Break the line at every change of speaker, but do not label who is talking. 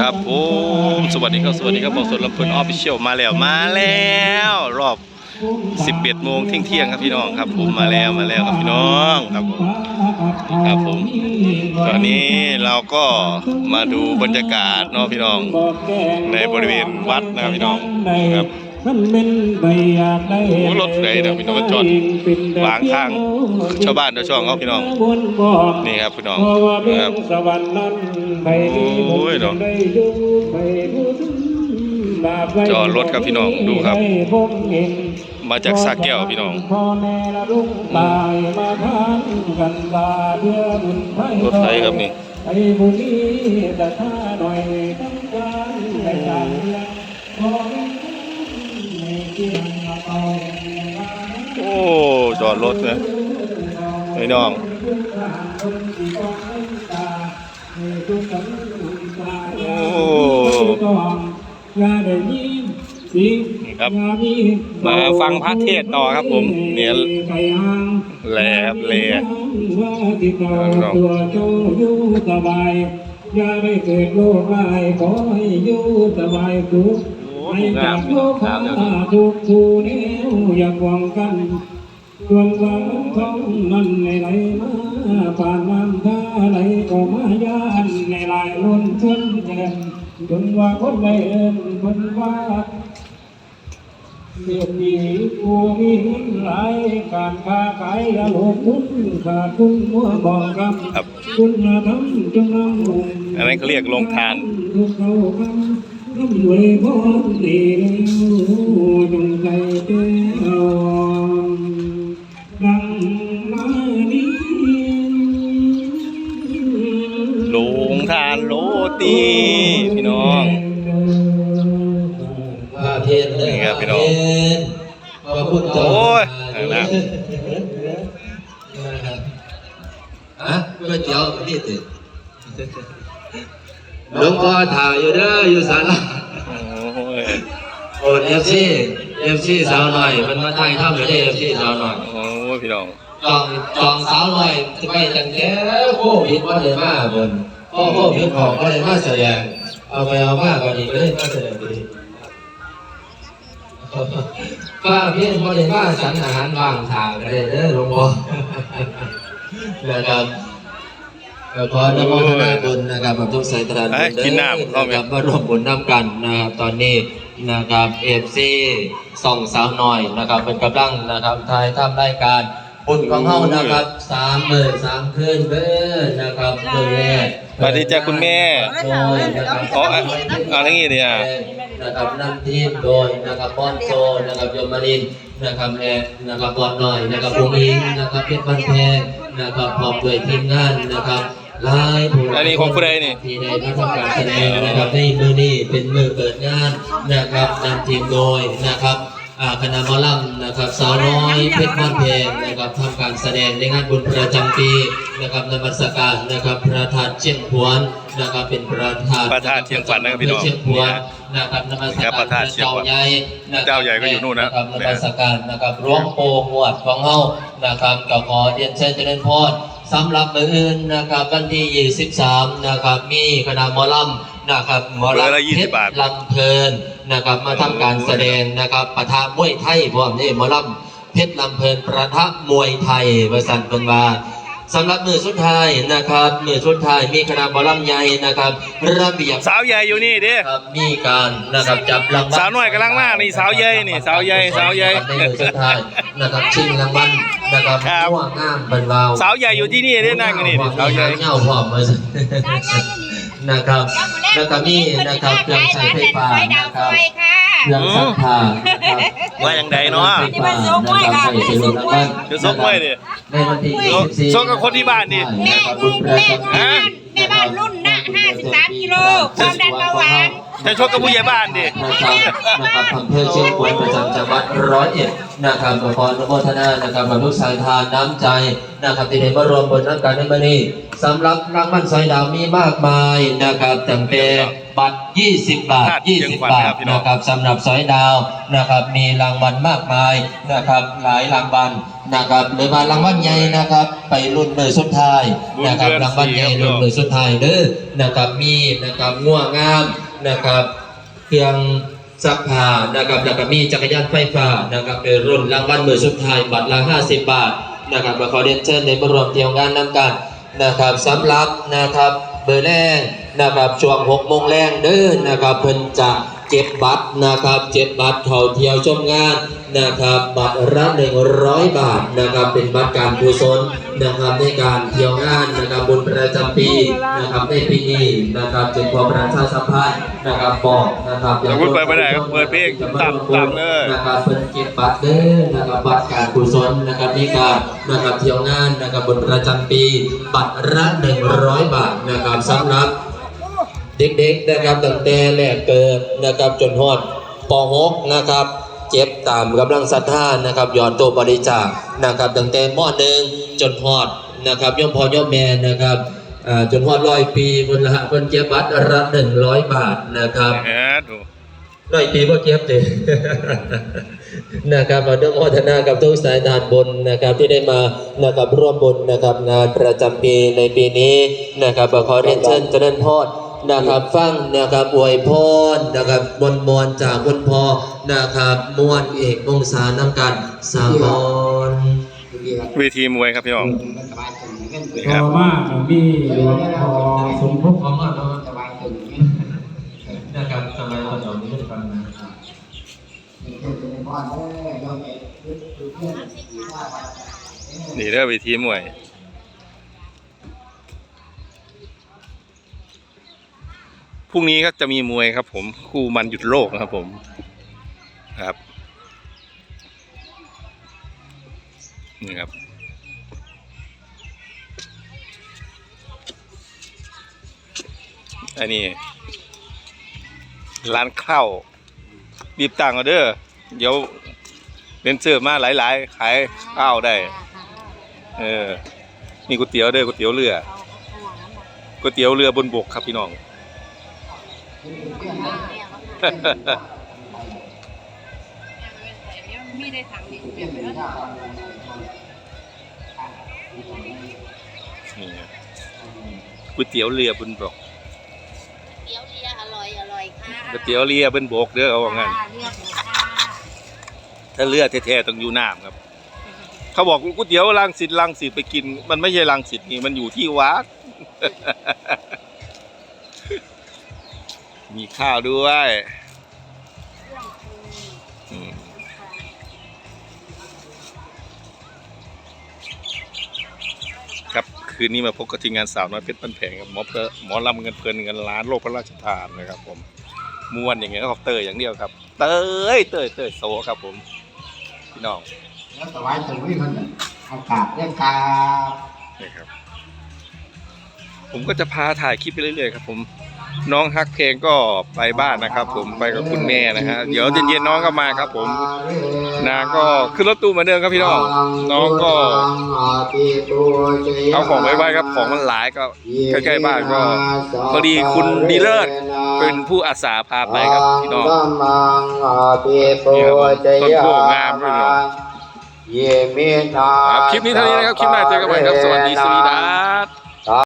ครับผมสวัสดีครับสวัสดีครับบอกสดลำพูนออฟฟิเชียลมาแล้วมาแล้ว รอบ11โมงเที่ยงเที่ยงครับพี่น้องครับ ผมมาแล้วมาแล้วครับพี่น้องครับผมครับผมตอนนี้เราก็มาดูบรรยากาศเนาะพี่น้อง ในบริเวณวัดนะครับพี่น้องครับ
มันเป็นใบอยากได้
โอ้รถไหนนี่ยพี่น้องจอดวางข้างชาวบ้านชาวช่องเขาพี่น้องนี่ครับพี่น้อง
เพราะว่าเมื
นะครับ
สวรรค์นั้นไปดี
โอ้ยเนาะ
ได้ดูไปดูถึงบาปไว้
จอดรถครับพี่น้องดูครับ
ให้พบเห็น
มาจากสระแก้วพี่น้อง
พ่อแม่ละลุงตายมาทานกันบาเพื่อบุญไทย
รถไถครับนี่
ไอ้บุญนี้แต่ถ้าหน่อยต้องการให้การเมืองขอให้ให้เกี่ยงเอา
โอ้จอดรถนะพี่น้อง โอ้นี่ครับ มาฟังพระเทศน์ต่อครับผม เนี่ยแลครับแล
ตัวเจ้าอยู่สบายอย่าได้เกิดโรคร้ายขอให้อยู่สบายสุขให้จากโลกข้าทุกผู้แนวอย่าหวังกัน ดวงหวังของมันในไหลมาผ่านน้ำท่าไหลก็มายานในลายล้นชนแก่นจนว่าคนไม่เอินคนว่าเสียดีกูมีเงินหลายการค้าขายอย่าหลงทุนขาดทุนมัวบอกกับ
ครับ
คุณธรรมจงนำลง
อันนั้นเขาเรียกโรงทาน
ทุกเขาคำน้ำรวยบ่ดีจงใจเจ้า ดังมาดี
โรงทานโรตีพี่น้อง
พระเทศน์
นี่ครับพี่น้อง
พระพุทธเจ้า
โอ้ยนะ
อะก๋วยเตี๋ยวนี่ติหลวงพ่อถ่ายอยู่เด้ออยู่ศาลา
โอ้ย
โอ้เอฟซีเอฟซีสาวหน่อยมันมาถ่ายทำอยู่ได้เอฟซีสาวหน่อย
โอ้ยพี่น้อง
จองจองสาวหน่อยจะไปตั้งแต่โควิดว่าเลยมาบนพอโควิดออกก็เลยมาแสดงเอาไปเอามาก็ดีก็เลยมาแสดงดีป้าเพี้ยนพอเลยมาสันอาหารว่างทางก็ได้เด้อหลวงพ่อนะครับก็ขออนโมทนาบุญนะครับกับทุกสายตราน
เอ้ยกินน้ำเข้าไหม
นะครับมาร่วมบุญน้ำกันนะครับตอนนี้นะครับเอฟซีส่องสาวหน่อยนะครับเป็นกำลังนะครับทายทำรายการ บุญของเฮานะครับสามหมื่นสามคืนเบ้อนะครับเดือนแรก
สวัสดีจ้ะคุณแม่
โดยนะครับ
อ๋ออะอะทั้งนี้เนี่ย
นะครับนำทีมโดยนะครับบอนโซนะครับยมรินทร์นะครับแอร์นะครับบอลหน่อยนะครับภูมิงนะครับเพชรบันแพงนะครับพร้อมด้วยทีมงานนะครับหลายผู้
อันนี้ของผู้ใดนี่
ที่ได้มาทำการแสดงนะครับในมือนี้เป็นมือเปิดงานนะครับนำทีมโดยนะครับอ่า คณะหมอลำนะครับสาวน้อยเพชรบ้านเพงนะครับทำการแสดงในงานบุญประจำปีนะครับนมัสการนะครับพระธาตุเชียงพวนนะครับเป็นประธาน
พระธาตุเชียงขวัญนะครับพี่น้อง
เชียงพวนนะครับนมัส
ครั
กา
บ
ร
พระธาตุเชียงขวัญ
เจ้าใหญ่นะครับ
เจ้าใหญ่ก็อยู่นู่นนะ
ครับนมัสการนะครับหลวงปู่หวดของเฮานะครับก็ขอเรียนเชิญเจริญพรสำหรับมื้ออื่นนะครับวันที่ 23 นะครับมีคณะหมอลำ นะครับหมอ
มื้อละ
ลำ
20
เพชร
บาท
ลำเพลินนะครับมาทำการแสดงนะครับปะทะมวยไทยพร้อมนี่หมอลำเพชรลำเพลินประทะมวยไทยบริษัทเป็นว่าสำหรับมือสุดท้ายนะครับมือสุดท้ายมีคณะหมอลำใหญ่นะครับระเบียบ
สาวใหญ่อยู่นี่เด้
ครับมีการนะครับจับรางวัล
สาวน้อยกำลังมานี่สาวใหญ่นี่สาวใหญ่สาวใหญ่
ในมือสุดท้ายนะครับชิงรางวัลนะครับ
ครับ
ม่วงงามเป็นวาว
สาวใหญ่อยู่ที่นี่ได้นั่งอยู่นี่สาวใหญ่
เงาพร้อมมาสิ นะครับแล้วก็มีนะครับเครื่องใช้ไฟฟ้านะครับเครื่องซักผ้านะครับ
ว่าอย่างใดเนาะ
ไฟฟ้านะครับให้สะดวกรางวัล
เดี๋ยวซกไว้ดิ
ในวันที่
ซกกับคนที่บ้านดิ
นะครับบุญประจำปี
ฮะ
แม่บ้านรุ่นนะ53กิโลความดันเบาหวาน
จะชกกับผู้ใหญ่บ้านดิ
นะครับนะครับอำเภอเชียงควนประจำจังหวัดร้อยเอ็ดนะครับขออนุโมทนานะครับกับลูกสายทานน้ำใจนะครับที่ได้มารวมบนน้ำการในมื้อนี้สำหรับรางวัลสอยดาวมีมากมายนะครับตั้งแต่บัตร 20 บาท 20 บาทนะครับสำหรับสอยดาวนะครับมีรางวัลมากมายนะครับหลายรางวัลนะครับหรือว่ารางวัลใหญ่นะครับ ไปรุ่นมือสุดท้ายนะครับรางวัลใหญ่รุ่นมือสุดท้ายเด้อนะครับมีนะครับง่วงงาม นะครับเครื่องซักผ้านะครับแล้วก็มีจักรยานไฟฟ้านะครับเป็นรุ่นรางวัลมือสุดท้ายบัตรละ 50 บาทนะครับมาขอเรียนเชิญในบรวมเที่ยวงานนำกันนะครับสำหรับนะครับเบอร์แรกนะครับช่วง6โมงแรงเด้อนะครับเพิ่นจะ เก็บบัตรนะครับเจ็บบัตรเข้าเที่ยวชมงานนะครับบัตรละ100บาทนะครับเป็นบัตรการกุศลนะครับในการเที่ยวงานนะครับบุญประจำปีนะครับในปีนี้นะครับจึงขอประชาสัมพันธ์นะครับบอกนะครับ
อย่าพูดไปไม่ได้ครับเปิดเพลงตามตามเลย
นะครับเพิ่นเก็บบัตรเด้อนะครับบัตรการกุศลนะครับในการนะครับเที่ยวงานนะครับบนประจำปี บัตรละ100บาทนะครับสำหรับ เด็กๆนะครับตั้งแต่แรกเกิดนะครับจนฮอดป .6 นะครับเจ็บตามกำลังศรัทธานะครับยอดตัวบริจาคนะครับตั้งแต่ม .1 จนฮอดนะครับย่อมพ่อย่อมแม่นะครับอ่าจนฮอดร้อยปีเพิ่นละเพิ่นเก็บบัตรละ100บาทนะครับ
แหมดู
ร้อยปีบ่เก็บเด้นะครับมาด้วยโมทนากับทุกสายทานบนนะครับที่ได้มานะครับร่วมบุญนะครับงานประจำปีในปีนี้นะครับขอเรียนเชิญเจริญพร นะครับฟังนะครับอวยพรนะครับมวลมวลจากคุณพ่อนะครับมวลเอกวงศาน้ำกันสามอน
เวทีมวยครับพี่น้องนี่ค
ต่
รั
อบมาก็มีหลวงพ่อสมภพ
พร้อมมากนะครับสมัยก่อนเราไม่ได้ฟังนะครับ
นี่เด้อเวทีมวย พรุ่งนี้ก็จะมีมวยครับ ผมคู่มันหยุดโลกนะครับผมครับนี่ครับอันนี้ร้านข้าวรีบตังเอาเด้อเดี๋ยวเป็นเสื้อมาหลายๆ ขายข้าวได้ เออนี่ก๋วยเตี๋ยวเด้อก๋วยเตี๋ยวเรือก๋วยเตี๋ยวเรือบนบกครับพี่น้อง
มีได้ถังนี่เปลี่ยนไปแล้ว
นี่ครับก๋วยเตี๋ยวเรือบนบก
เตี๋ยวเรียอร่อยอร่อยค่ะ
ก๋วยเตี๋ยวเรือบนบกเด้อเอาว่างั้น
เรียกหมูค่ะ
ถ้าเรือแท้ๆต้องอยู่น้ำครับ เขาบอกก๋วยเตี๋ยวลังสิตลังสิตไปกิน มันไม่ใช่ลังสิตนี่มันอยู่ที่วัด มีข้าวด้วยอืมครับคืนนี้มาพบกับทีมงานสาวน้อยเพชรปันแผงกับหมอเพลหมอลำเงินเพลินเงินล้านโลกพระราชทานนะครับ ผมม้วนอย่างเงี้ยก็เตยอย่างเดียวครับ เตยเตยเตยโซครับผมพี่น้อง
แล้วถวายถึงวิมันอากาศเรื่องกา
นี่ครับ ผมก็จะพาถ่ายคลิปไปเรื่อยๆครับ ผม น้องฮักเพลงก็ไปบ้านนะครับ ผมไปกับคุณแม่นะฮะเดี๋ยวเย็นๆน้องก็มาครับ ผมนางก็ขึ้นรถตู้เหมือนเดิมครับพี่น้องน้องก็เอาของไปไว้ครับของมันหลายก็ใกล้ๆบ้านก็พอดีคุณดีเลิศเป็นผู้อาสาพาไปครับพี่น้องนี่ครับต้นโพงามด้วยเนาะ
เยเมนา
ครับคลิปนี้เท่านี้นะครับ คลิปหน้าเจอกันใหม่ครับ สวัสดีสวีดัส